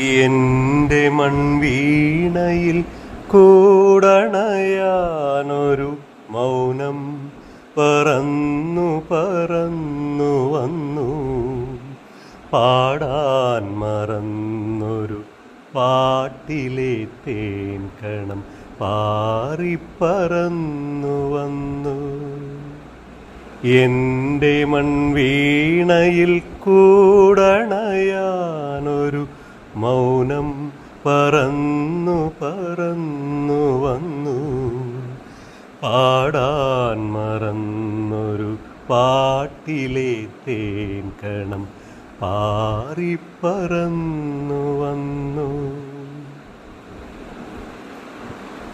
എന്റെ മൺവീണയിൽ കൂടണയാനൊരു മൗനം പറന്നു പറന്നു വന്നു. പാടാൻ മറന്നൊരു പാട്ടിലെ തേൻ കണം പാറിപ്പറന്നു വന്നു. എന്റെ മൺവീണയിൽ കൂടണയാനൊരു മൗനം പറന്നു പറന്നു വന്നു. പാടാൻ മറന്നൊരു പാട്ടിലെ തേൻ കണം പാറിപ്പറന്നു വന്നു.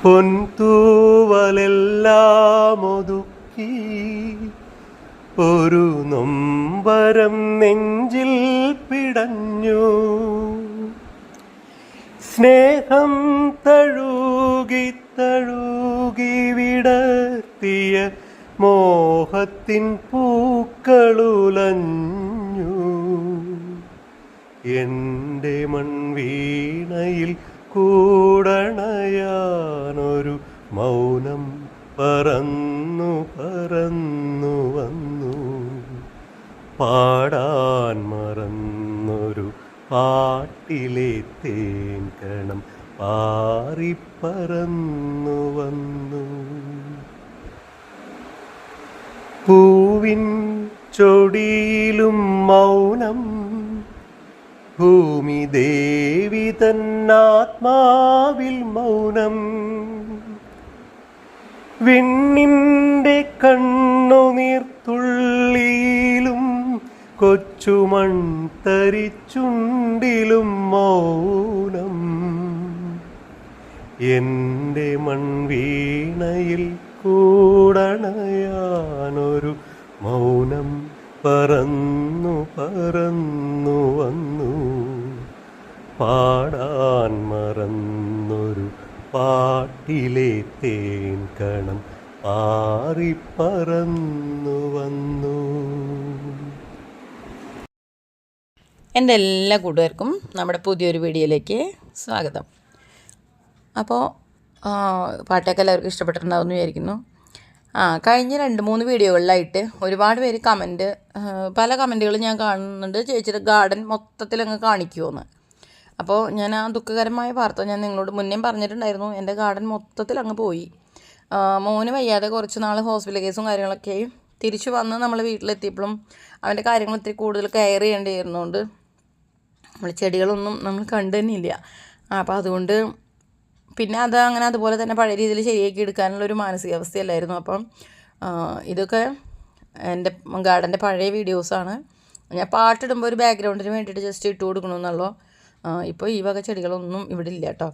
പൊൻതൂവലെല്ലാം ഒതുക്കി ഒരു നൊമ്പരം നെഞ്ചിൽ പിടഞ്ഞു. സ്നേഹം തഴുകി തഴുകി വിടത്തിയ മോഹത്തിൻ പൂക്കളുലഞ്ഞു. എന്റെ മൺവീണയിൽ കൂടണയാനൊരു മൗനം പറന്നു പറന്നു വന്നു. പാടാൻ മറന്നൊരു പാട്ടിലെ തേൻകണം പാറിപ്പറന്നു വന്നു. പൂവിൻ ചൊടിയിലും മൗനം ഭൂമി ദേവി തന്നാത്മാവിൽ മൗനം. വിണ്ണിന്റെ കണ്ണുനീർത്തുള്ളിയിലും കൊച്ചുമൺ തരിച്ചുണ്ടിലും മൗനം. എന്റെ മൺവീണയിൽ കൂടണയാനൊരു മൗനം പറന്നു പറന്നു വന്നു. പാടാൻ മറന്നൊരു പാട്ടിലെ തേൻ കണം പാറിപ്പറന്നു വന്നു. എന്റെ എല്ലാ കൂട്ടുകാർക്കും നമ്മുടെ പുതിയൊരു വീഡിയോയിലേക്ക് സ്വാഗതം. അപ്പോൾ പാട്ടൊക്കെ എല്ലാവർക്കും ഇഷ്ടപ്പെട്ടിട്ടുണ്ടാവും വിചാരിക്കുന്നു. ആ കഴിഞ്ഞ രണ്ട് മൂന്ന് വീഡിയോകളിലായിട്ട് ഒരുപാട് പേര് കമന്റ് പല കമന്റുകളും ഞാൻ കാണുന്നുണ്ട്. ചേച്ചിയുടെ ഗാർഡൻ മൊത്തത്തിലങ്ങ് കാണിക്കുമെന്ന് അപ്പോൾ ഞാൻ ആ ദുഃഖകരമായ വാർത്ത ഞാൻ നിങ്ങളോട് മുന്നേ പറഞ്ഞിട്ടുണ്ടായിരുന്നു. എന്റെ ഗാർഡൻ മൊത്തത്തിൽ അങ്ങ് പോയി മോന് വയ്യാതെ കുറച്ച് നാൾ ഹോസ്പിറ്റൽ കേസും കാര്യങ്ങളൊക്കെയും തിരിച്ചു വന്ന് നമ്മൾ വീട്ടിലെത്തിയപ്പോഴും അവന്റെ കാര്യങ്ങൾ ഇത്തിരി കൂടുതൽ കെയർ ചെയ്യേണ്ടിയിരുന്നതുകൊണ്ട് നമ്മൾ ചെടികളൊന്നും നമ്മൾ കണ്ടു തന്നെ ഇല്ല അപ്പോൾ അതുകൊണ്ട് പിന്നെ അത് അങ്ങനെ അതുപോലെ തന്നെ പഴയ രീതിയിൽ ശരിയാക്കി എടുക്കാനുള്ള ഒരു മാനസികാവസ്ഥയല്ലായിരുന്നു. അപ്പം ഇതൊക്കെ എന്റെ ഗാർഡന്റെ പഴയ വീഡിയോസാണ്. ഞാൻ പാട്ടിടുമ്പോൾ ഒരു ബാക്ക്ഗ്രൗണ്ടിന് വേണ്ടിയിട്ട് ജസ്റ്റ് ഇട്ട് കൊടുക്കണമെന്നുള്ളൂ ഇപ്പോൾ ഈ വക ചെടികളൊന്നും ഇവിടെ ഇല്ല കേട്ടോ.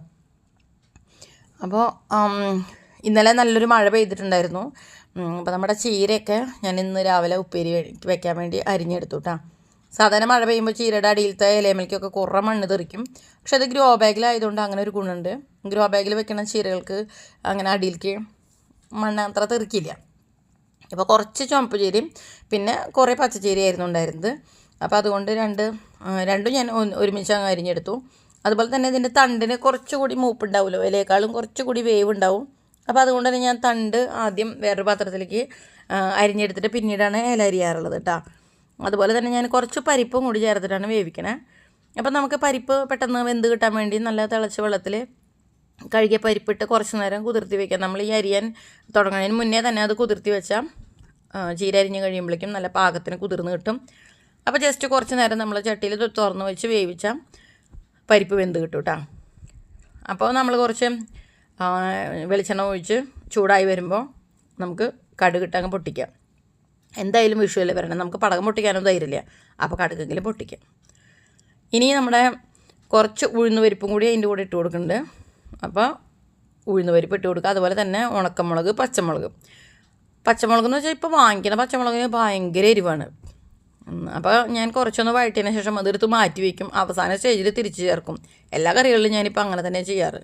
അപ്പോൾ ഇന്നലെ നല്ലൊരു മഴ പെയ്തിട്ടുണ്ടായിരുന്നു. അപ്പോൾ നമ്മുടെ ചീരയൊക്കെ ഞാൻ ഇന്ന് രാവിലെ ഉപ്പേരി വെക്കാൻ വേണ്ടി അരിഞ്ഞെടുത്തു കേട്ടോ. സാധാരണ മഴ പെയ്യുമ്പോൾ ചീരയുടെ അടിയിലത്തെ ഇലമേലേക്കൊക്കെ കുറേ മണ്ണ് തെറിക്കും. പക്ഷെ അത് ഗ്രോ ബാഗിലായതുകൊണ്ട് അങ്ങനെ ഒരു ഗുണമുണ്ട് ഗ്രോ ബാഗിൽ വെക്കുന്ന ചീരകൾക്ക് അങ്ങനെ അടിയിലേക്ക് മണ്ണ് അത്ര തെറിക്കില്ല. അപ്പോൾ കുറച്ച് ചുവപ്പ് ചീരയും പിന്നെ കുറേ പച്ചച്ചീരയായിരുന്നു ഉണ്ടായിരുന്നത്. അപ്പോൾ അതുകൊണ്ട് രണ്ട് രണ്ടും ഞാൻ ഒരുമിച്ച് അങ്ങ് അരിഞ്ഞെടുത്തു. അതുപോലെ തന്നെ ഇതിന്റെ തണ്ടിന് കുറച്ചുകൂടി മൂപ്പുണ്ടാവുമല്ലോ ഇലയേക്കാളും കുറച്ചുകൂടി വേവ് ഉണ്ടാവും അപ്പോൾ അതുകൊണ്ട് തന്നെ ഞാൻ തണ്ട് ആദ്യം വേറൊരു പാത്രത്തിലേക്ക് അരിഞ്ഞെടുത്തിട്ട് പിന്നീടാണ് ഇല അരിയാറുള്ളത് കേട്ടോ അതുപോലെ തന്നെ ഞാൻ കുറച്ച് പരിപ്പും കൂടി ചേർത്തിട്ടാണ് വേവിക്കണേ. അപ്പം നമുക്ക് പരിപ്പ് പെട്ടെന്ന് വെന്ത് കിട്ടാൻ വേണ്ടി നല്ല തിളച്ച വെള്ളത്തിൽ കഴുകിയ പരിപ്പിട്ട് കുറച്ച് നേരം കുതിർത്തി വെക്കാം. നമ്മൾ ഈ അരിയാൻ തുടങ്ങുന്നതിന് മുന്നേ തന്നെ അത് കുതിർത്തി വെച്ചാൽ ചീര അരിഞ്ഞ് കഴിയുമ്പോഴേക്കും നല്ല പാകത്തിന് കുതിർന്ന് കിട്ടും. അപ്പോൾ ജസ്റ്റ് കുറച്ച് നേരം നമ്മൾ ചട്ടിയിൽ തുറന്ന് വെച്ച് വേവിച്ചാൽ പരിപ്പ് വെന്ത് കിട്ടും കേട്ടോ. അപ്പോൾ നമ്മൾ കുറച്ച് വെളിച്ചെണ്ണ ഒഴിച്ച് ചൂടായി വരുമ്പോൾ നമുക്ക് കടുകിട്ടങ്ങ് പൊട്ടിക്കാം. എന്തായാലും വിഷുവല്ലേ വരണം നമുക്ക് പടകം പൊട്ടിക്കാനൊന്നും ധൈര്യമില്ല. അപ്പോൾ കടുക്കെങ്കിലും പൊട്ടിക്കാം. ഇനി നമ്മുടെ കുറച്ച് ഉഴുന്ന പരിപ്പും കൂടി അതിന്റെ കൂടെ ഇട്ട് കൊടുക്കുന്നുണ്ട്. അപ്പോൾ ഉഴുന്ന പരിപ്പ് ഇട്ട് കൊടുക്കുക. അതുപോലെ തന്നെ ഉണക്കമുളക് പച്ചമുളക്. പച്ചമുളക് എന്ന് വെച്ചാൽ ഇപ്പോൾ വാങ്ങിക്കുന്ന പച്ചമുളക് ഭയങ്കര എരിവാണ്. അപ്പോൾ ഞാൻ കുറച്ചൊന്ന് വഴറ്റിയതിന് ശേഷം അതെടുത്ത് മാറ്റി വയ്ക്കും അവസാന സ്റ്റേജിൽ തിരിച്ച് ചേർക്കും. എല്ലാ കറികളിലും ഞാനിപ്പോൾ അങ്ങനെ തന്നെ ചെയ്യാറ്.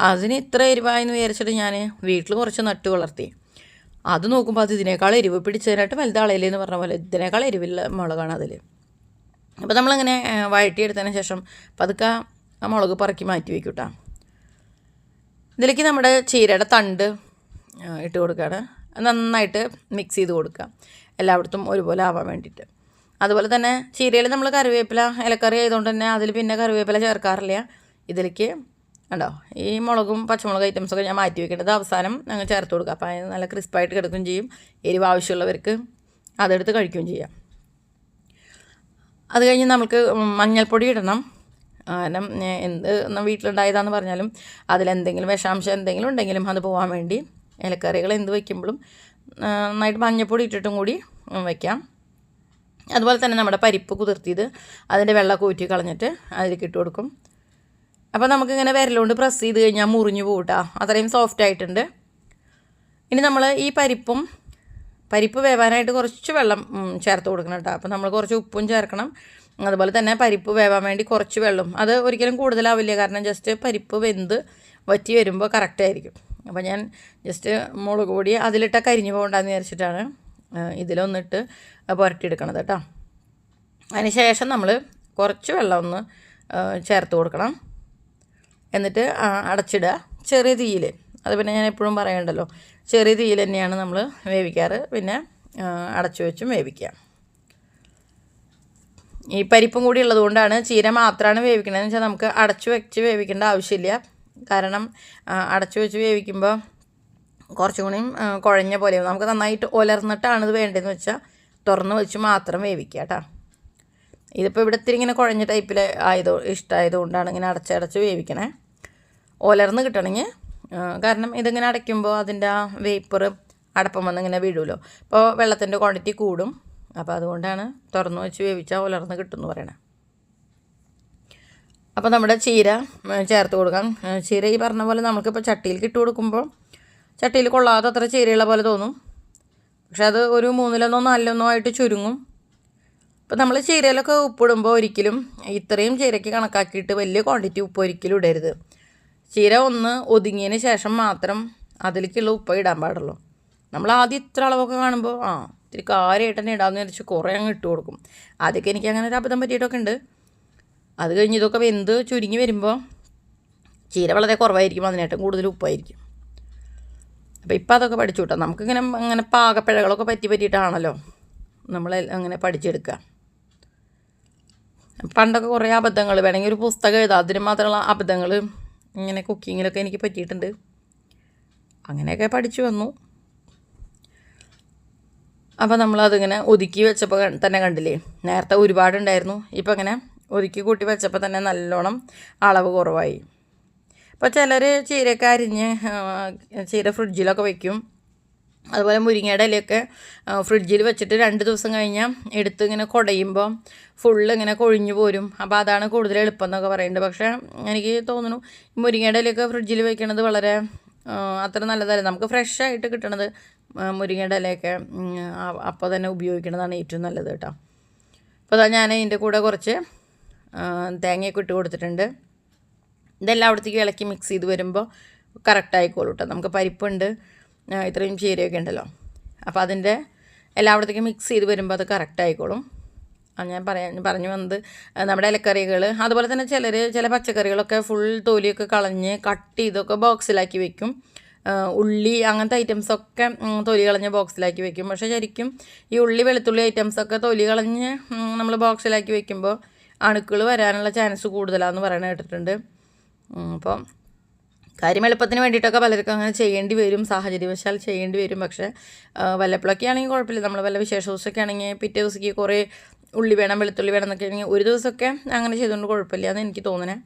അതിന് ഇത്ര എരിവായെന്ന് വിചാരിച്ചിട്ട് ഞാൻ വീട്ടിൽ കുറച്ച് നട്ട് വളർത്തി. അത് നോക്കുമ്പോൾ അത് ഇതിനേക്കാൾ എരിവ് പിടിച്ചതിനായിട്ട് വലുതാളയില്ലെന്ന് പറഞ്ഞ പോലെ ഇതിനേക്കാൾ എരിവില്ല മുളകാണ് അതിൽ അപ്പോൾ നമ്മളിങ്ങനെ വഴറ്റിയെടുത്തതിന് ശേഷം പതുക്കെ ആ മുളക് പറക്കി മാറ്റി വയ്ക്കും കേട്ടോ ഇതിലേക്ക് നമ്മുടെ ചീരയുടെ തണ്ട് ഇട്ട് കൊടുക്കുകയാണ് നന്നായിട്ട് മിക്സ് ചെയ്ത് കൊടുക്കുക. എല്ലായിടത്തും ഒരുപോലെ ആവാൻ വേണ്ടിയിട്ട്. അതുപോലെ തന്നെ ചീരയിൽ നമ്മൾ കറിവേപ്പില ഇലക്കറി ആയതുകൊണ്ട് തന്നെ അതിൽ പിന്നെ കറിവേപ്പില ചേർക്കാറില്ല. ഇതിലേക്ക് ഉണ്ടോ ഈ മുളകും പച്ചമുളക് ഐറ്റംസൊക്കെ ഞാൻ മാറ്റി വെക്കേണ്ടത് അവസാനം ഞങ്ങൾ ചേർത്ത് കൊടുക്കുക. അപ്പോൾ അതിന് നല്ല ക്രിസ്പായിട്ട് കിടക്കുകയും ചെയ്യും. എരിവ് ആവശ്യമുള്ളവർക്ക് അതെടുത്ത് കഴിക്കുകയും ചെയ്യാം. അത് കഴിഞ്ഞ് നമുക്ക് മഞ്ഞൾപ്പൊടി ഇടണം. കാരണം എന്ത് വീട്ടിലുണ്ടായതാണെന്ന് പറഞ്ഞാലും അതിലെന്തെങ്കിലും വിഷാംശം എന്തെങ്കിലും ഉണ്ടെങ്കിലും അത് പോകാൻ വേണ്ടി ഇലക്കറികൾ എന്ത് വയ്ക്കുമ്പോഴും നന്നായിട്ട് മഞ്ഞൾപ്പൊടി ഇട്ടിട്ടും കൂടി വയ്ക്കാം. അതുപോലെ തന്നെ നമ്മുടെ പരിപ്പ് കുതിർത്തിയത് അതിന്റെ വെള്ളമൊക്കെ ഊറ്റി കളഞ്ഞിട്ട് അതിലേക്ക് ഇട്ട് കൊടുക്കും. അപ്പോൾ നമുക്കിങ്ങനെ വിരലുകൊണ്ട് പ്രസ് ചെയ്ത് കഴിഞ്ഞാൽ മുറിഞ്ഞു പോകട്ടാ അത്രയും സോഫ്റ്റ് ആയിട്ടുണ്ട്. ഇനി നമ്മൾ ഈ പരിപ്പും പരിപ്പ് വേവാനായിട്ട് കുറച്ച് വെള്ളം ചേർത്ത് കൊടുക്കണം കേട്ടോ. അപ്പോൾ നമ്മൾ കുറച്ച് ഉപ്പും ചേർക്കണം. അതുപോലെ തന്നെ പരിപ്പ് വേവാൻ വേണ്ടി കുറച്ച് വെള്ളം. അത് ഒരിക്കലും കൂടുതലാവില്ല. കാരണം ജസ്റ്റ് പരിപ്പ് വെന്ത് വറ്റി വരുമ്പോൾ കറക്റ്റ് ആയിരിക്കും. അപ്പോൾ ഞാൻ ജസ്റ്റ് മുളക് പൊടി അതിലിട്ട കരിഞ്ഞു പോകണ്ടെന്ന് വിചാരിച്ചിട്ടാണ് ഇതിലൊന്നിട്ട് പുരട്ടിയെടുക്കണത് കേട്ടോ. അതിന് ശേഷം നമ്മൾ കുറച്ച് വെള്ളം ഒന്ന് ചേർത്ത് കൊടുക്കണം. എന്നിട്ട് അടച്ചിടുക ചെറിയ തീയിൽ. അത് പിന്നെ ഞാൻ എപ്പോഴും പറയണ്ടല്ലോ. ചെറിയ തീയിൽ തന്നെയാണ് നമ്മൾ വേവിക്കാറ്. പിന്നെ അടച്ചു വെച്ചും വേവിക്കുക ഈ പരിപ്പും കൂടി ഉള്ളതുകൊണ്ടാണ് ചീര മാത്രമാണ് വേവിക്കണതെന്ന് വെച്ചാൽ നമുക്ക് അടച്ചു വെച്ച് വേവിക്കേണ്ട ആവശ്യമില്ല. കാരണം അടച്ചു വെച്ച് വേവിക്കുമ്പോൾ കുറച്ചും കൂടിയും കുഴഞ്ഞ പോലെയാവും നമുക്ക് നന്നായിട്ട് ഒലർന്നിട്ടാണ് ഇത് വേണ്ടതെന്ന് വെച്ചാൽ തുറന്ന് വെച്ച് മാത്രം വേവിക്കുക കേട്ടോ. ഇതിപ്പോൾ ഇവിടെ ഇത്തിരി ഇങ്ങനെ കുഴഞ്ഞ ടൈപ്പിൽ ആയതോ ഇഷ്ടമായതുകൊണ്ടാണ് ഇങ്ങനെ അടച്ചടച്ച് വേവിക്കണേ. ഒലർന്ന് കിട്ടണമെങ്കിൽ കാരണം ഇതിങ്ങനെ അടയ്ക്കുമ്പോൾ അതിന്റെ ആ വേപ്പർ അടപ്പം വന്ന് ഇങ്ങനെ വീഴുമല്ലോ അപ്പോൾ വെള്ളത്തിന്റെ ക്വാണ്ടിറ്റി കൂടും. അപ്പോൾ അതുകൊണ്ടാണ് തുറന്ന് വെച്ച് വേവിച്ചാൽ ഒലർന്ന് കിട്ടും എന്ന് പറയണേ. അപ്പോൾ നമ്മുടെ ചീര ചേർത്ത് കൊടുക്കാം. ചീര ഈ പറഞ്ഞ പോലെ നമുക്കിപ്പോൾ ചട്ടിയിൽ കിട്ടു കൊടുക്കുമ്പോൾ ചട്ടിയിൽ കൊള്ളാതെ അത്ര ചീരയുള്ള പോലെ തോന്നും. പക്ഷെ അത് ഒരു മൂന്നിലൊന്നോ നാലിലൊന്നോ ആയിട്ട് ചുരുങ്ങും. ഇപ്പോൾ നമ്മൾ ചീരയിലൊക്കെ ഉപ്പിടുമ്പോൾ ഒരിക്കലും ഇത്രയും ചീരയ്ക്ക് കണക്കാക്കിയിട്ട് വലിയ ക്വാണ്ടിറ്റി ഉപ്പ് ഒരിക്കലും ഇടരുത്. ചീര ഒന്ന് ഒതുങ്ങിയതിന് ശേഷം മാത്രം അതിലേക്കുള്ള ഉപ്പ് ഇടാൻ പാടുള്ളൂ. നമ്മൾ ആദ്യം ഇത്ര അളവൊക്കെ കാണുമ്പോൾ ആ ഇത്തിരി കാര്യമായിട്ട് തന്നെ ഇടാമെന്ന് വിചാരിച്ച് കുറേ അങ്ങ് ഇട്ട് കൊടുക്കും. ആദ്യമൊക്കെ എനിക്ക് അങ്ങനെ ഒരു അബദ്ധം പറ്റിയിട്ടൊക്കെ ഉണ്ട്. അത് കഴിഞ്ഞ് ഇതൊക്കെ വെന്ത് ചുരുങ്ങി വരുമ്പോൾ ചീര വളരെ കുറവായിരിക്കും അതിനേറ്റവും കൂടുതൽ ഉപ്പായിരിക്കും. അപ്പോൾ ഇപ്പം അതൊക്കെ പഠിച്ചു കിട്ടാം. നമുക്കിങ്ങനെ അങ്ങനെ പാകപ്പിഴകളൊക്കെ പറ്റി പറ്റിയിട്ടാണല്ലോ നമ്മൾ അങ്ങനെ പഠിച്ചെടുക്കുക പണ്ടൊക്കെ കുറേ അബദ്ധങ്ങൾ വേണമെങ്കിൽ ഒരു പുസ്തകം എഴുതാം. അതിന് മാത്രമുള്ള അബദ്ധങ്ങൾ ഇങ്ങനെ കുക്കിങ്ങിലൊക്കെ എനിക്ക് പറ്റിയിട്ടുണ്ട്. അങ്ങനെയൊക്കെ പഠിച്ചു വന്നു. അപ്പോൾ നമ്മളതിങ്ങനെ ഒതുക്കി വെച്ചപ്പോൾ തന്നെ കണ്ടില്ലേ? നേരത്തെ ഒരുപാടുണ്ടായിരുന്നു. ഇപ്പം അങ്ങനെ ഒതുക്കി കൂട്ടി വെച്ചപ്പോൾ തന്നെ നല്ലോണം അളവ് കുറവായി. അപ്പോൾ ചിലർ ചീരക്കരിഞ്ഞ് ചീര ഫ്രിഡ്ജിലൊക്കെ വെക്കും. അതുപോലെ മുരിങ്ങയുടെ ഇലയൊക്കെ ഫ്രിഡ്ജിൽ വെച്ചിട്ട് രണ്ട് ദിവസം കഴിഞ്ഞാൽ എടുത്ത് ഇങ്ങനെ കുടയുമ്പോൾ ഫുള്ള് ഇങ്ങനെ കൊഴിഞ്ഞു പോരും. അപ്പോൾ അതാണ് കൂടുതൽ എളുപ്പം എന്നൊക്കെ പറയുന്നുണ്ട് പക്ഷേ എനിക്ക് തോന്നുന്നു മുരിങ്ങയുടെ ഇലയൊക്കെ ഫ്രിഡ്ജിൽ വെക്കണത് വളരെ അത്ര നല്ലതല്ല. നമുക്ക് ഫ്രഷ് ആയിട്ട് കിട്ടണത് മുരിങ്ങയുടെ ഇലയൊക്കെ അപ്പോൾ തന്നെ ഉപയോഗിക്കണതാണ് ഏറ്റവും നല്ലത് കേട്ടോ. അപ്പോൾ അതാ ഞാൻ ഇതിന്റെ കൂടെ കുറച്ച് തേങ്ങയൊക്കെ ഇട്ട് കൊടുത്തിട്ടുണ്ട്. ഇതെല്ലാം അവിടത്തേക്ക് ഇളക്കി മിക്സ് ചെയ്ത് വരുമ്പോൾ കറക്റ്റ് ആയിക്കോളൂ കേട്ടോ. നമുക്ക് പരിപ്പുണ്ട് ഇത്രയും ചീരയൊക്കെ ഉണ്ടല്ലോ. അപ്പോൾ അതിന്റെ എല്ലായിടത്തേക്കും മിക്സ് ചെയ്ത് വരുമ്പോൾ അത് കറക്റ്റ് ആയിക്കോളും. ഞാൻ പറയാൻ പറഞ്ഞു വന്നത് നമ്മുടെ ഇലക്കറികൾ അതുപോലെ തന്നെ ചിലർ ചില പച്ചക്കറികളൊക്കെ ഫുൾ തൊലിയൊക്കെ കളഞ്ഞ് കട്ട് ചെയ്തൊക്കെ ബോക്സിലാക്കി വെക്കും. ഉള്ളി അങ്ങനത്തെ ഐറ്റംസൊക്കെ തൊലി കളഞ്ഞ് ബോക്സിലാക്കി വെക്കും. പക്ഷേ ശരിക്കും ഈ ഉള്ളി വെളുത്തുള്ളി ഐറ്റംസൊക്കെ തൊലി കളഞ്ഞ് നമ്മൾ ബോക്സിലാക്കി വെക്കുമ്പോൾ അണുക്കൾ വരാനുള്ള ചാൻസ് കൂടുതലാണെന്ന് പറയണ കേട്ടിട്ടുണ്ട്. അപ്പോൾ അപ്പം കാര്യം എളുപ്പത്തിന് വേണ്ടിയിട്ടൊക്കെ പലർക്കും അങ്ങനെ ചെയ്യേണ്ടി വരും സാഹചര്യവശാൽ ചെയ്യേണ്ടി വരും. പക്ഷേ വല്ലപ്പോഴൊക്കെ ആണെങ്കിൽ കുഴപ്പമില്ല. നമ്മൾ വല്ല വിശേഷ ദിവസമൊക്കെ ആണെങ്കിൽ പിറ്റേ ദിവസത്തേക്ക് കുറേ ഉള്ളി വേണം വെളുത്തുള്ളി വേണം എന്നൊക്കെ ആണെങ്കിൽ ഒരു ദിവസമൊക്കെ അങ്ങനെ ചെയ്തുകൊണ്ട് കുഴപ്പമില്ല എന്ന് എനിക്ക് തോന്നണേ.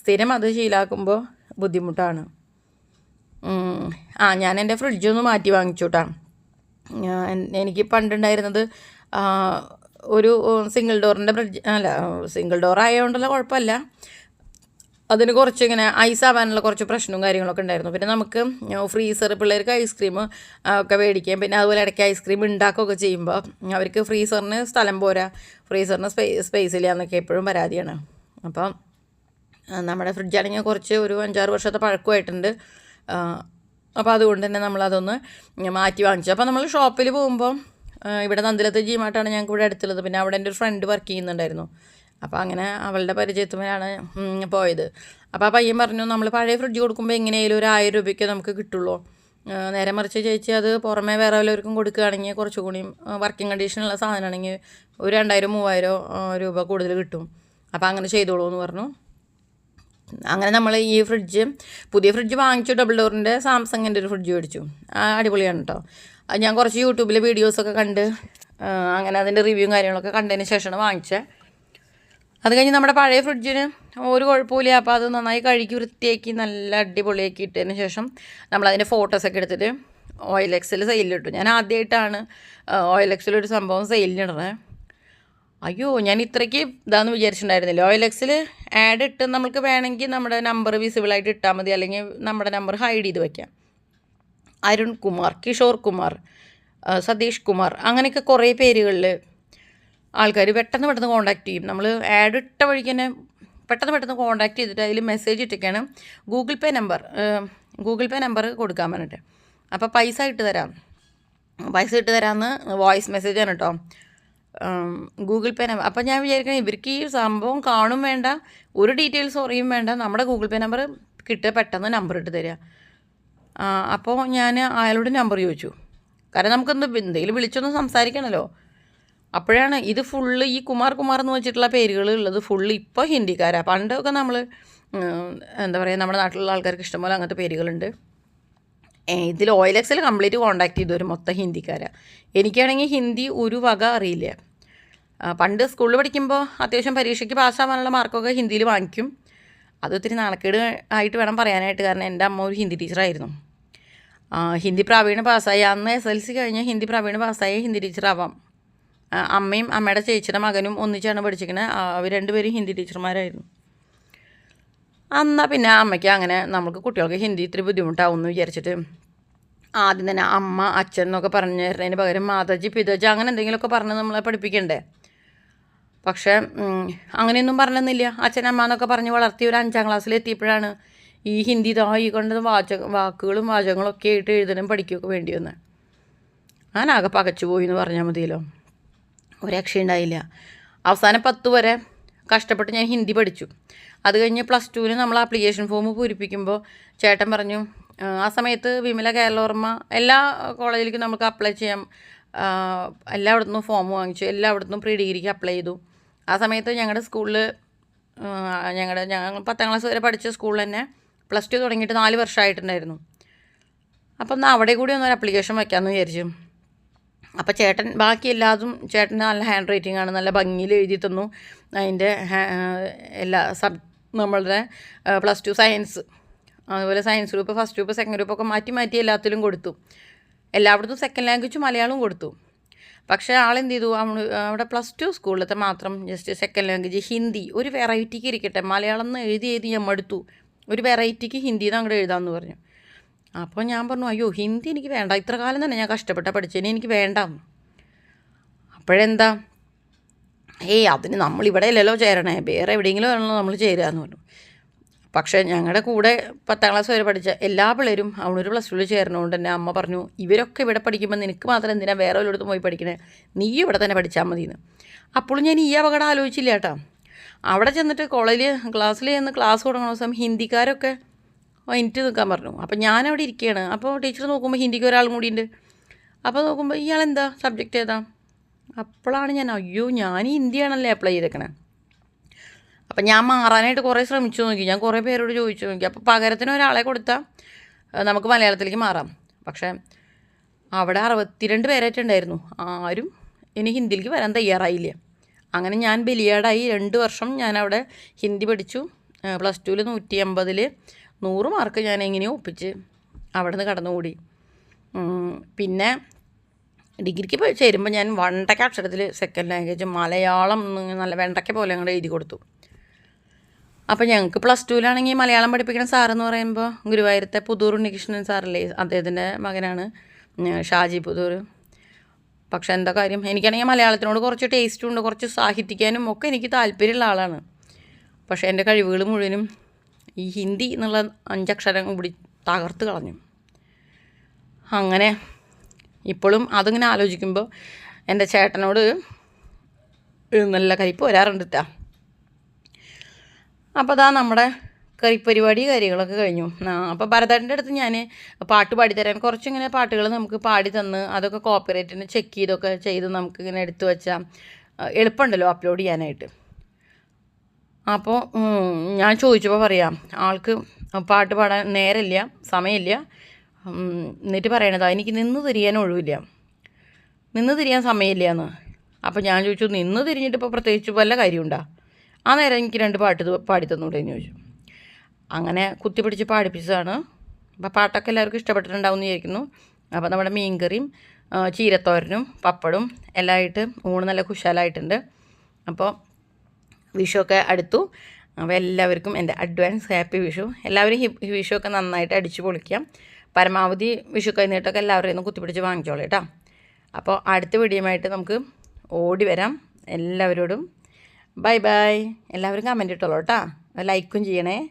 സ്ഥിരം അത് ശീലാക്കുമ്പോൾ ബുദ്ധിമുട്ടാണ്. ആ ഞാൻ എന്റെ ഫ്രിഡ്ജൊന്ന് മാറ്റി വാങ്ങിച്ചു കേട്ടോ എനിക്ക് പണ്ടുണ്ടായിരുന്നത് ഒരു സിംഗിൾ ഡോറിന്റെ ഫ്രിഡ്ജ് അല്ല സിംഗിൾ ഡോർ ആയതുകൊണ്ടുള്ള കുഴപ്പമില്ല. അതിന് കുറച്ച് ഇങ്ങനെ ഐസ് ആവാനുള്ള കുറച്ച് പ്രശ്നവും കാര്യങ്ങളൊക്കെ ഉണ്ടായിരുന്നു. പിന്നെ നമുക്ക് ഫ്രീസർ പിള്ളേർക്ക് ഐസ്ക്രീം ഒക്കെ മേടിക്കാം പിന്നെ അതുപോലെ ഇടയ്ക്ക് ഐസ്ക്രീം ഉണ്ടാക്കുകയൊക്കെ ചെയ്യുമ്പോൾ അവർക്ക് ഫ്രീസറിന് സ്ഥലം പോരാ. ഫ്രീസറിന് സ്പേ സ്പേസ് ഇല്ല എന്നൊക്കെ എപ്പോഴും പരാതിയാണ്. അപ്പം നമ്മുടെ ഫ്രിഡ്ജാണെങ്കിൽ കുറച്ച് ഒരു അഞ്ചാറ് വർഷത്തെ പഴക്കമായിട്ടുണ്ട്. അപ്പോൾ അതുകൊണ്ട് തന്നെ നമ്മളതൊന്ന് മാറ്റി വാങ്ങിച്ചു. അപ്പോൾ നമ്മൾ ഷോപ്പിൽ പോകുമ്പോൾ ഇവിടെ നന്ദിലത്തെ ജീമാട്ടാണ് ഞങ്ങൾക്ക് ഇവിടെ അടുത്തുള്ളത്. പിന്നെ അവിടെ എന്റെ ഒരു ഫ്രണ്ട് വർക്ക് ചെയ്യുന്നുണ്ടായിരുന്നു. അപ്പോൾ അങ്ങനെ അവളുടെ പരിചയത്തിലാണ് പോയത്. അപ്പോൾ ആ പയ്യൻ പറഞ്ഞു നമ്മൾ പഴയ ഫ്രിഡ്ജ് കൊടുക്കുമ്പോൾ എങ്ങനെയായാലും ഒരു ആയിരം രൂപയ്ക്ക് നമുക്ക് കിട്ടുള്ളൂ. നേരെ മറിച്ച് ചേച്ചി അത് പുറമേ വേറെ വല്ലവർക്കും കൊടുക്കുകയാണെങ്കിൽ കുറച്ചുകൂടി വർക്കിംഗ് കണ്ടീഷനുള്ള സാധനമാണെങ്കിൽ ഒരു രണ്ടായിരം മൂവായിരം രൂപ കൂടുതൽ കിട്ടും. അപ്പോൾ അങ്ങനെ ചെയ്തോളൂ എന്ന് പറഞ്ഞു. അങ്ങനെ നമ്മൾ ഈ ഫ്രിഡ്ജ് പുതിയ ഫ്രിഡ്ജ് വാങ്ങിച്ചു ഡബിൾ ഡോറിന്റെ സാംസങ്ങിന്റെ ഒരു ഫ്രിഡ്ജ് മേടിച്ചു. അടിപൊളിയാണ് കേട്ടോ ഞാൻ കുറച്ച് യൂട്യൂബിലെ വീഡിയോസൊക്കെ കണ്ട് അങ്ങനെ അതിന്റെ റിവ്യൂവും കാര്യങ്ങളൊക്കെ കണ്ടതിന് ശേഷമാണ് വാങ്ങിച്ചത് അത് കഴിഞ്ഞ് നമ്മുടെ പഴയ ഫ്രിഡ്ജിന് ഒരു കുഴപ്പമില്ല അപ്പോൾ അത് നന്നായി കഴുകി വൃത്തിയാക്കി നല്ല അടിപൊളിയാക്കി ഇട്ടതിന് ശേഷം നമ്മളതിന്റെ ഫോട്ടോസൊക്കെ എടുത്തിട്ട് ഓയിൽ എക്സിൽ സെയിലിട്ടു ഞാൻ ആദ്യമായിട്ടാണ് ഓയിൽ എക്സിലൊരു സംഭവം സെയിലിനിടണേ അയ്യോ ഞാൻ ഇത്രയ്ക്ക് ഇതാന്ന് വിചാരിച്ചിട്ടുണ്ടായിരുന്നില്ല. ഓയിൽ എക്സിൽ ആഡ് ഇട്ട് നമുക്ക് വേണമെങ്കിൽ നമ്മുടെ നമ്പർ വിസിബിളായിട്ട് ഇട്ടാൽ മതി. അല്ലെങ്കിൽ നമ്മുടെ നമ്പർ ഹൈഡ് ചെയ്ത് വയ്ക്കാം അരുൺ കുമാർ കിഷോർ കുമാർ സതീഷ് കുമാർ അങ്ങനെയൊക്കെ കുറേ പേരുകളിൽ ആൾക്കാർ പെട്ടെന്ന് പെട്ടെന്ന് കോൺടാക്ട് ചെയ്യും. നമ്മൾ ആഡ് ഇട്ട വഴിക്ക് തന്നെ പെട്ടെന്ന് പെട്ടെന്ന് കോൺടാക്ട് ചെയ്തിട്ട് അതിൽ message ഇട്ടൊക്കെയാണ് Google Pay number Google Pay number കൊടുക്കാൻ പറഞ്ഞിട്ട്. അപ്പോൾ പൈസ ഇട്ട് തരാം. പൈസ ഇട്ട് തരാമെന്ന് വോയിസ് മെസ്സേജാണ് കേട്ടോ ഗൂഗിൾ പേ നമ്പർ അപ്പം ഞാൻ വിചാരിക്കണം ഇവർക്ക് ഈ സംഭവം കാണും വേണ്ട ഒരു ഡീറ്റെയിൽസ് അറിയും വേണ്ട. നമ്മുടെ ഗൂഗിൾ പേ നമ്പർ കിട്ടുക പെട്ടെന്ന് നമ്പർ ഇട്ട് തരിക അപ്പോൾ ഞാൻ അയാളോട് നമ്പർ ചോദിച്ചു. കാരണം നമുക്കൊന്ന് എന്തെങ്കിലും വിളിച്ചൊന്ന് സംസാരിക്കണമല്ലോ അപ്പോഴാണ് ഇത് ഫുള്ള് ഈ കുമാർ കുമാർ എന്ന് വെച്ചിട്ടുള്ള പേരുകൾ ഉള്ളത് ഫുള്ള് ഇപ്പോൾ ഹിന്ദിക്കാരാണ് പണ്ടൊക്കെ നമ്മൾ എന്താ പറയുക നമ്മുടെ നാട്ടിലുള്ള ആൾക്കാർക്ക് ഇഷ്ടംപോലെ അങ്ങനത്തെ പേരുകളുണ്ട്. ഇതിൽ ഓയിൽ എക്സിൽ കംപ്ലീറ്റ് കോണ്ടാക്ട് ചെയ്തു ഒരു മൊത്തം ഹിന്ദിക്കാരാണ് എനിക്കാണെങ്കിൽ ഹിന്ദി ഒരു വക അറിയില്ല. പണ്ട് സ്കൂളിൽ പഠിക്കുമ്പോൾ അത്യാവശ്യം പരീക്ഷയ്ക്ക് പാസ്സാവാനുള്ള മാർക്കൊക്കെ ഹിന്ദിയിൽ വാങ്ങിക്കും. അത് ഒത്തിരി നാണക്കേട് ആയിട്ട് വേണം പറയാനായിട്ട് കാരണം എന്റെ അമ്മ ഒരു ഹിന്ദി ടീച്ചറായിരുന്നു. ഹിന്ദി പ്രാവീണ പാസ്സായി. അന്ന് എസ് എൽ സി കഴിഞ്ഞ് ഹിന്ദി പ്രാവീണ പാസ്സായി ഹിന്ദി ടീച്ചറാവാം. അമ്മയും അമ്മയുടെ ചേച്ചിയുടെ മകനും ഒന്നിച്ചാണ് പഠിച്ചിരിക്കുന്നത് അവർ രണ്ടുപേരും ഹിന്ദി ടീച്ചർമാരായിരുന്നു. എന്നാൽ പിന്നെ അമ്മയ്ക്ക് അങ്ങനെ നമുക്ക് കുട്ടികൾക്ക് ഹിന്ദി ഇത്തിരി ബുദ്ധിമുട്ടാവും എന്ന് വിചാരിച്ചിട്ട് ആദ്യം തന്നെ അമ്മ അച്ഛൻ എന്നൊക്കെ പറഞ്ഞു തരുന്നതിന് പകരം മാതാജി പിതാജി അങ്ങനെ എന്തെങ്കിലുമൊക്കെ പറഞ്ഞ് നമ്മളെ പഠിപ്പിക്കണ്ടേ. പക്ഷേ അങ്ങനെയൊന്നും പറഞ്ഞൊന്നുമില്ല അച്ഛൻ അമ്മ എന്നൊക്കെ പറഞ്ഞ് വളർത്തി ഒരു അഞ്ചാം ക്ലാസ്സിൽ എത്തിയപ്പോഴാണ് ഈ ഹിന്ദി ഇതാ ഈ കൊണ്ടത് വാചക വാക്കുകളും വാചകങ്ങളൊക്കെ ആയിട്ട് എഴുതണം പഠിക്കുകയൊക്കെ വേണ്ടി വന്നത് ഞാനാകെ പകച്ചു പോയി എന്ന് പറഞ്ഞാൽ മതിയല്ലോ. ഒരു രക്ഷയുണ്ടായില്ല അവസാനം പത്ത് വരെ കഷ്ടപ്പെട്ട് ഞാൻ ഹിന്ദി പഠിച്ചു. അത് കഴിഞ്ഞ് പ്ലസ് ടുവിന് നമ്മൾ ആപ്ലിക്കേഷൻ ഫോം പൂരിപ്പിക്കുമ്പോൾ ചേട്ടൻ പറഞ്ഞു "ആ, സമയത്ത് വിമല കേരളോർമ്മ എല്ലാ കോളേജിലേക്കും നമുക്ക് അപ്ലൈ ചെയ്യാം. എല്ലായിടത്തും ഫോം വാങ്ങിച്ചു. എല്ലായിടത്തും പ്രീ ഡിഗ്രിക്ക് അപ്ലൈ ചെയ്തു. ആ സമയത്ത് ഞങ്ങളുടെ സ്കൂളിൽ ഞങ്ങളുടെ ഞങ്ങൾ പത്താം ക്ലാസ് വരെ പഠിച്ച സ്കൂളിൽ തന്നെ പ്ലസ് ടു തുടങ്ങിയിട്ട് നാല് വർഷമായിട്ടുണ്ടായിരുന്നു. അപ്പം എന്നാൽ അവിടെ കൂടി ഒന്നൊരു അപ്ലിക്കേഷൻ വയ്ക്കാമെന്ന് വിചാരിച്ചു. അപ്പോൾ ചേട്ടൻ ബാക്കി എല്ലാതും ചേട്ടൻ നല്ല ഹാൻഡ് റൈറ്റിംഗ് ആണ് നല്ല ഭംഗിയിൽ എഴുതി തന്നു അതിന്റെ എല്ലാ സബ് നമ്മളുടെ പ്ലസ് ടു സയൻസ് അതുപോലെ science group first group second group ഒക്കെ മാറ്റി മാറ്റി എല്ലാത്തിലും കൊടുത്തു. എല്ലായിടത്തും സെക്കൻഡ് ലാംഗ്വേജ് മലയാളവും കൊടുത്തു. പക്ഷേ ആളെന്ത് ചെയ്തു? അവിടെ പ്ലസ് ടു സ്കൂളിലത്തെ മാത്രം ജസ്റ്റ് സെക്കൻഡ് ലാംഗ്വേജ് ഹിന്ദി ഒരു വെറൈറ്റിക്ക് ഇരിക്കട്ടെ. മലയാളം എന്ന് എഴുതി എഴുതി ഞാൻ മടുത്തു ഒരു വെറൈറ്റിക്ക് ഹിന്ദി അങ്ങോട്ട് എഴുതാമെന്ന് പറഞ്ഞു. അപ്പോൾ ഞാൻ പറഞ്ഞു അയ്യോ ഹിന്ദി എനിക്ക് വേണ്ട. ഇത്ര കാലം തന്നെ ഞാൻ കഷ്ടപ്പെട്ട പഠിച്ചതിന് എനിക്ക് വേണ്ട. അപ്പോഴെന്താ? ഏയ് അതിന് നമ്മൾ ഇവിടെ അല്ലല്ലോ ചേരണേ. വേറെ എവിടെയെങ്കിലും ആണല്ലോ നമ്മൾ ചേരുക എന്ന് പറഞ്ഞു. പക്ഷേ ഞങ്ങളുടെ കൂടെ പത്താം ക്ലാസ് വരെ പഠിച്ച എല്ലാ പിള്ളേരും അവനൊരു പ്ലസ് ടുവിൽ ചേർന്നുകൊണ്ട് തന്നെ അമ്മ പറഞ്ഞു ഇവരൊക്കെ ഇവിടെ പഠിക്കുമ്പോൾ നിനക്ക് മാത്രം എന്തിനാ വേറെ ഒരിടത്തും പോയി പഠിക്കണേ? നീ ഇവിടെ തന്നെ പഠിച്ചാൽ മതി എന്ന് അപ്പോഴും ഞാൻ ഈ അപകടം ആലോചിച്ചില്ല കേട്ടോ. അവിടെ ചെന്നിട്ട് കോളേജിൽ ക്ലാസ്സിൽ ചെന്ന് ക്ലാസ് തുടങ്ങുന്ന ദിവസം ഹിന്ദിക്കാരൊക്കെ എനിക്ക് നിൽക്കാൻ പറഞ്ഞു. അപ്പോൾ ഞാനവിടെ ഇരിക്കുകയാണ്. അപ്പോൾ ടീച്ചർ നോക്കുമ്പോൾ ഹിന്ദിക്ക് ഒരാളും കൂടി ഉണ്ട് അപ്പോൾ നോക്കുമ്പോൾ ഇയാളെന്താ? സബ്ജക്റ്റ് ഏതാ? അപ്പോഴാണ് ഞാൻ അയ്യോ ഞാൻ ഹിന്ദിയാണല്ലേ അപ്ലൈ ചെയ്തേക്കണേ? അപ്പം ഞാൻ മാറാനായിട്ട് കുറേ ശ്രമിച്ചു നോക്കി. ഞാൻ കുറേ പേരോട് ചോദിച്ചു നോക്കി. അപ്പോൾ പകരത്തിന് ഒരാളെ കൊടുത്താൽ നമുക്ക് മലയാളത്തിലേക്ക് മാറാം. പക്ഷേ അവിടെ അറുപത്തിരണ്ട് പേരായിട്ടുണ്ടായിരുന്നു. ആരും ഇനി ഹിന്ദിയിലേക്ക് വരാൻ തയ്യാറായില്ല. അങ്ങനെ ഞാൻ ബലിയാടായി രണ്ട് വർഷം ഞാൻ അവിടെ ഹിന്ദി പഠിച്ചു. പ്ലസ് ടുവിൽ നൂറ്റി അമ്പതിൽ നൂറ് മാർക്ക് ഞാൻ എങ്ങനെയോ ഒപ്പിച്ച് അവിടെ നിന്ന് കടന്നുകൂടി പിന്നെ ഡിഗ്രിക്ക് പോയി ചേരുമ്പോൾ ഞാൻ വണ്ടക്ക അക്ഷരത്തിൽ സെക്കൻഡ് ലാംഗ്വേജ് മലയാളം നല്ല വെണ്ടക്ക പോലെ അങ്ങോട്ട് എഴുതി കൊടുത്തു. അപ്പോൾ ഞങ്ങൾക്ക് പ്ലസ് ടുവിലാണെങ്കിൽ മലയാളം പഠിപ്പിക്കുന്ന സാറെന്ന് പറയുമ്പോൾ ഗുരുവായൂരത്തെ പുതൂർ ഉണ്ണികൃഷ്ണൻ സാറല്ലേ അദ്ദേഹത്തിന്റെ മകനാണ് ഷാജി പുതൂർ. പക്ഷേ എന്താ കാര്യം എനിക്കാണെങ്കിൽ മലയാളത്തിനോട് കുറച്ച് ടേസ്റ്റും ഉണ്ട് കുറച്ച് സാഹിത്യിക്കാനും ഒക്കെ എനിക്ക് താല്പര്യമുള്ള ആളാണ്. പക്ഷേ എന്റെ കഴിവുകൾ മുഴുവനും ഈ ഹിന്ദി എന്നുള്ള അഞ്ചക്ഷരം കൂടി തകർത്ത് കളഞ്ഞു. അങ്ങനെ ഇപ്പോഴും അതിങ്ങനെ ആലോചിക്കുമ്പോൾ എന്റെ ചേട്ടനോട് നല്ല കരിപ്പ് വരാറുണ്ട് അപ്പോൾ അതാ നമ്മുടെ കരിപ്പരിപാടി കാര്യങ്ങളൊക്കെ കഴിഞ്ഞു. അപ്പോൾ ഭരതേട്ടന്റെ അടുത്ത് ഞാൻ പാട്ട് പാടിത്തരാൻ കുറച്ചിങ്ങനെ പാട്ടുകൾ നമുക്ക് പാടി തന്ന് അതൊക്കെ കോപ്പറേറ്റിന് ചെക്ക് ചെയ്തൊക്കെ ചെയ്ത് നമുക്ക് ഇങ്ങനെ എടുത്തു വെച്ചാൽ എളുപ്പമുണ്ടല്ലോ അപ്ലോഡ് ചെയ്യാനായിട്ട്. അപ്പോൾ ഞാൻ ചോദിച്ചപ്പോൾ പറയാം ആൾക്ക് പാട്ട് പാടാൻ നേരമില്ല സമയമില്ല എന്നിട്ട് പറയണതാ എനിക്ക് നിന്ന് തിരിയാൻ ഒഴിവില്ല. നിന്ന് തിരിയാൻ സമയമില്ല എന്ന് അപ്പോൾ ഞാൻ ചോദിച്ചു നിന്ന് തിരിഞ്ഞിട്ട് ഇപ്പോൾ പ്രത്യേകിച്ച് വല്ല കാര്യമുണ്ടോ? ആ നേരം എനിക്ക് രണ്ട് പാട്ട് പാടി തന്നൂടെ എന്ന് ചോദിച്ചു. അങ്ങനെ കുത്തിപ്പിടിച്ച് പാടിപ്പിച്ചതാണ്. അപ്പോൾ പാട്ടൊക്കെ എല്ലാവർക്കും ഇഷ്ടപ്പെട്ടിട്ടുണ്ടാവും എന്ന് വിചാരിക്കുന്നു. അപ്പോൾ നമ്മുടെ മീൻകറിയും ചീരത്തോരനും പപ്പടും എല്ലാം ആയിട്ട് ഊണ് നല്ല കുശാലായിട്ടുണ്ട്. അപ്പോൾ വിഷുവൊക്കെ അടുത്തു. അപ്പോൾ എല്ലാവർക്കും എന്റെ അഡ്വാൻസ് ഹാപ്പി വിഷു. എല്ലാവരും വിഷു ഒക്കെ നന്നായിട്ട് അടിച്ചു പൊളിക്കാം. പരമാവധി വിഷു കൈനീട്ടൊക്കെ എല്ലാവരെയും ഒന്ന് കുത്തിപ്പിടിച്ച് വാങ്ങിച്ചോളൂ കേട്ടോ. അപ്പോൾ അടുത്ത വീഡിയോയുമായിട്ട് നമുക്ക് ഓടി വരാം. എല്ലാവരോടും ബൈ ബൈ. എല്ലാവരും കമന്റ് ഇട്ടോളൂ കേട്ടോ. ലൈക്കും ചെയ്യണേ.